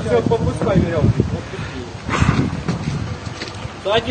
Все, попускай веревку.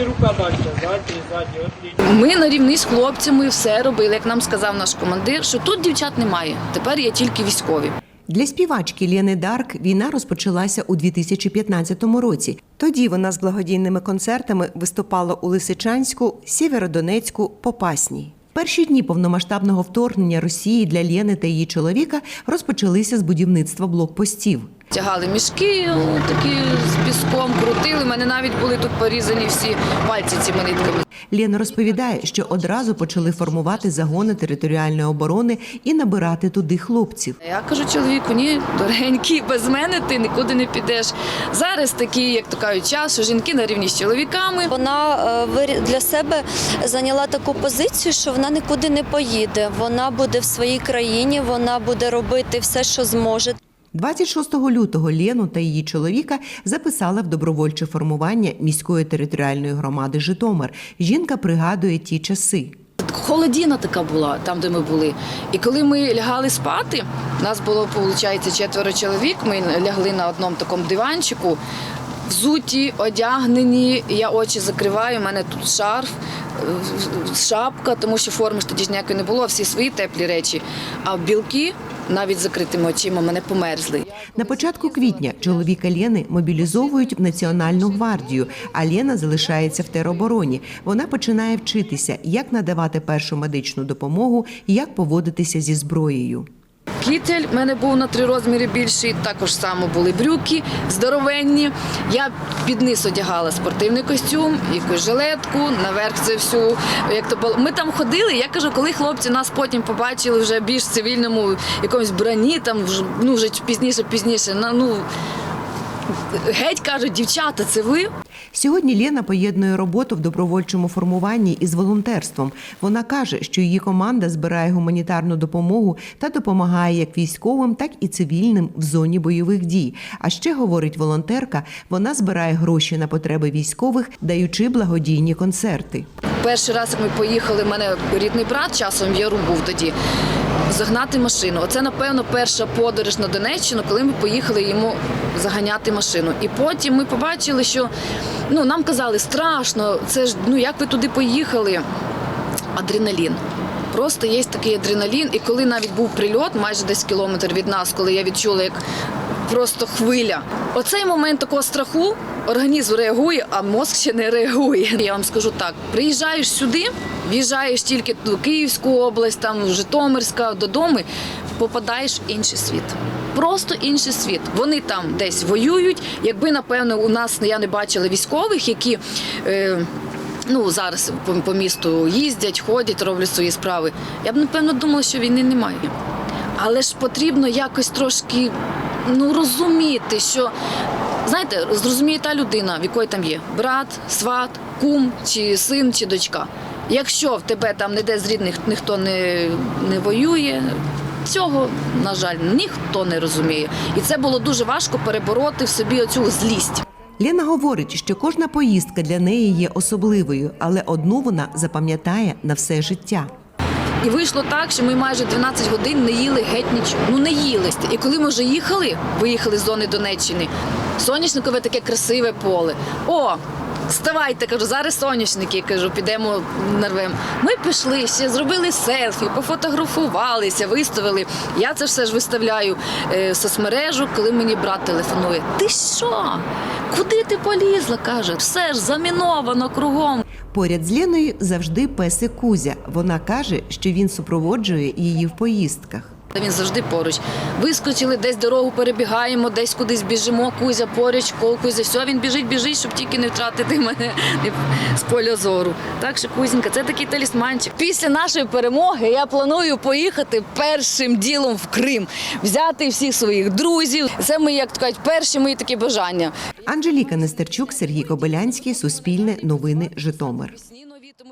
Рука дальше. Сзади, сзади. Отлично. Ми на рівні з хлопцями все робили, як нам сказав наш командир, що тут дівчат немає. Тепер є тільки військові. Для співачки Лєни Дарк війна розпочалася у 2015 році. Тоді вона з благодійними концертами виступала у Лисичанську, Сєвєродонецьку, Попасній. Перші дні повномасштабного вторгнення Росії для Лєни та її чоловіка розпочалися з будівництва блокпостів. Тягали мішки такі з піском, крутили. У мене навіть були тут порізані всі пальці цими нитками. Лєна розповідає, що одразу почали формувати загони територіальної оборони і набирати туди хлопців. Я кажу чоловіку, ні, дорогенький, без мене ти нікуди не підеш. Зараз такий, як то кажуть, час, що жінки на рівні з чоловіками. Вона е, для себе зайняла таку позицію, що вона нікуди не поїде. Вона буде в своїй країні, вона буде робити все, що зможе. 26 лютого Лену та її чоловіка записали в добровольче формування міської територіальної громади Житомир. Жінка пригадує ті часи. Холодіна така була там, де ми були. І коли ми лягали спати, нас було, виходить, четверо чоловік. Ми лягли на одному такому диванчику, взуті, одягнені. Я очі закриваю, у мене тут шарф, е, шапка, тому що форми ж тоді ж ніякої не було, всі свої теплі речі. А білки навіть закритими очима мене померзли. На початку квітня чоловіка Лєни мобілізовують в Національну гвардію, а Лєна залишається в теробороні. Вона починає вчитися, як надавати першу медичну допомогу, як поводитися зі зброєю. Кітель в мене був на три розміри більший, також само були брюки здоровенні. Я під низ одягала спортивний костюм, якусь жилетку, наверх це всю. Як то було. Ми там ходили. Я кажу, коли хлопці нас потім побачили вже більш цивільному якомусь броні, там ну вже пізніше, пізніше. Ну геть кажуть, дівчата, це ви? Сьогодні Лєна поєднує роботу в добровольчому формуванні із волонтерством. Вона каже, що її команда збирає гуманітарну допомогу та допомагає як військовим, так і цивільним в зоні бойових дій. А ще говорить волонтерка, вона збирає гроші на потреби військових, даючи благодійні концерти. Перший раз, як ми поїхали, в мене рідний брат часом в Яру був тоді. Загнати машину. Оце, напевно, перша подорож на Донеччину, коли ми поїхали йому заганяти машину. І потім ми побачили, що ну, нам казали, страшно, це ж ну як ви туди поїхали? Адреналін. Просто є такий адреналін. І коли навіть був прильот, майже десь кілометр від нас, коли я відчула, як просто хвиля. Оцей момент такого страху організм реагує, а мозк ще не реагує. Я вам скажу так: приїжджаєш сюди, в'їжджаєш тільки в Київську область, там Житомирська, додому, попадаєш в інший світ. Просто інший світ. Вони там десь воюють. Якби, напевно, у нас я не бачила військових, які. Е, Ну, зараз по, по місту їздять, ходять, роблять свої справи. Я б напевно думала, що війни немає. Але ж потрібно якось трошки ну, розуміти, що знаєте, зрозуміє та людина, в якої там є брат, сват, кум, чи син, чи дочка. Якщо в тебе там ніде з рідних ніхто не, не воює, цього, на жаль, ніхто не розуміє. І це було дуже важко перебороти в собі оцю злість. Лєна говорить, що кожна поїздка для неї є особливою, але одну вона запам'ятає на все життя. І вийшло так, що ми майже 12 годин не їли геть нічого. Ну не їли. І коли ми вже їхали, виїхали з зони Донеччини, соняшникове таке красиве поле. О, вставайте, кажу, зараз соняшники, кажу, підемо нарвемо. Ми пішли, ще зробили селфі, пофотографувалися, виставили. Я це все ж виставляю е, в соцмережу, коли мені брат телефонує. Ти що? Куди ти полізла? каже, все ж заміновано кругом. Поряд з Леною завжди песик Кузя. Вона каже, що він супроводжує її в поїздках. Він завжди поруч. Вискочили, десь дорогу перебігаємо, десь кудись біжимо, кузя поруч, кол, кузя, все, він біжить, біжить, щоб тільки не втратити мене з поля зору. Так що кузінька, це такий талісманчик. Після нашої перемоги я планую поїхати першим ділом в Крим, взяти всіх своїх друзів. Це мої, як кажуть, перші мої такі бажання. Анжеліка Нестерчук, Сергій Кобилянський, Суспільне, Новини, Житомир.